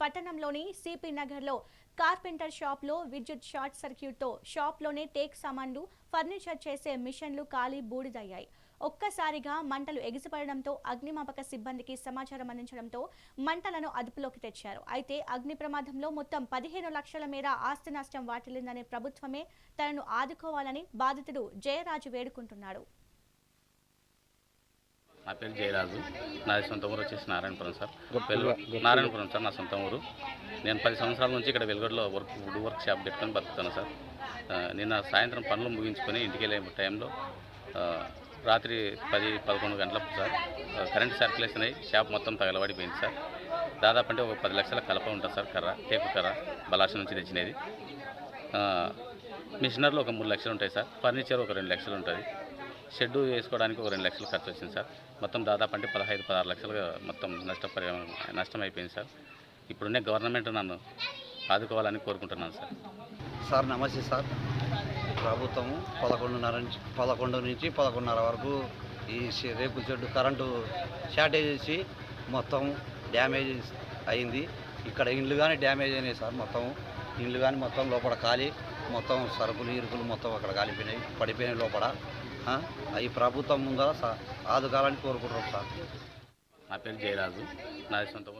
పట్టణంలోని సిపి నగర్లో కార్పెంటర్ షాప్లో విద్యుత్ షార్ట్ సర్క్యూట్తో షాప్లోనే టేక్ సామాన్లు ఫర్నిచర్ చేసే మిషన్లు ఖాళీ బూడిదయ్యాయి. ఒక్కసారిగా మంటలు ఎగిసిపడడంతో అగ్నిమాపక సిబ్బందికి సమాచారం అందించడంతో మంటలను అదుపులోకి తెచ్చారు. అయితే అగ్ని ప్రమాదంలో మొత్తం పదిహేను లక్షల మేర ఆస్తి నష్టం వాటిల్లిందనే ప్రభుత్వమే తనను ఆదుకోవాలని బాధితుడు జయరాజు వేడుకుంటున్నాడు. నా పేరు జయరాజు. నాది సొంత ఊరు వచ్చేసి నారాయణపురం సార్. నారాయణపురం సార్ నా సొంత ఊరు. నేను పది సంవత్సరాల నుంచి ఇక్కడ వెలుగుడిలో వర్క్ వుడ్ వర్క్ షాప్ పెట్టుకొని బతుకుతాను సార్. నిన్న సాయంత్రం పనులు ముగించుకొని ఇంటికి వెళ్ళే టైంలో రాత్రి పది పదకొండు గంటలకు సార్ కరెంట్ సర్క్యులేషన్ అయ్యి షాప్ మొత్తం తగలబడిపోయింది సార్. దాదాపు అంటే ఒక పది లక్షల కలప ఉంటుంది సార్ కర్ర టేకు కర్ర బలాష నుంచి తెచ్చినది. మిషనర్లు ఒక మూడు లక్షలు ఉంటాయి సార్ ఫర్నిచర్ ఒక రెండు లక్షలు ఉంటుంది. షెడ్ వేసుకోవడానికి ఒక రెండు లక్షలు ఖర్చు వచ్చింది సార్. మొత్తం దాదాపు అంటే పదహైదు పదహారు లక్షలుగా మొత్తం నష్టపరి నష్టం అయిపోయింది సార్. ఇప్పుడున్న గవర్నమెంట్ నన్ను ఆదుకోవాలని కోరుకుంటున్నాను సార్. సార్ నమస్తే సార్. ప్రభుత్వము పదకొండున్నర నుంచి పదకొండు నుంచి పదకొండున్నర వరకు ఈ రేపు రేకుల కరెంటు షార్టేజ్ చేసి మొత్తం డ్యామేజ్ అయింది. ఇక్కడ ఇండ్లు కానీ డ్యామేజ్ అయినాయి సార్ మొత్తం. ఇండ్లు కానీ మొత్తం లోపల ఖాళీ. మొత్తం సరుకులు ఇరుకులు మొత్తం అక్కడ కాలిపోయినాయి పడిపోయినాయి లోపల. ఈ ప్రభుత్వం ముందర స- ఆదుకోవాలని కోరుకుంటున్నాం సార్. నా పేరు జయరాజు. నా సొంత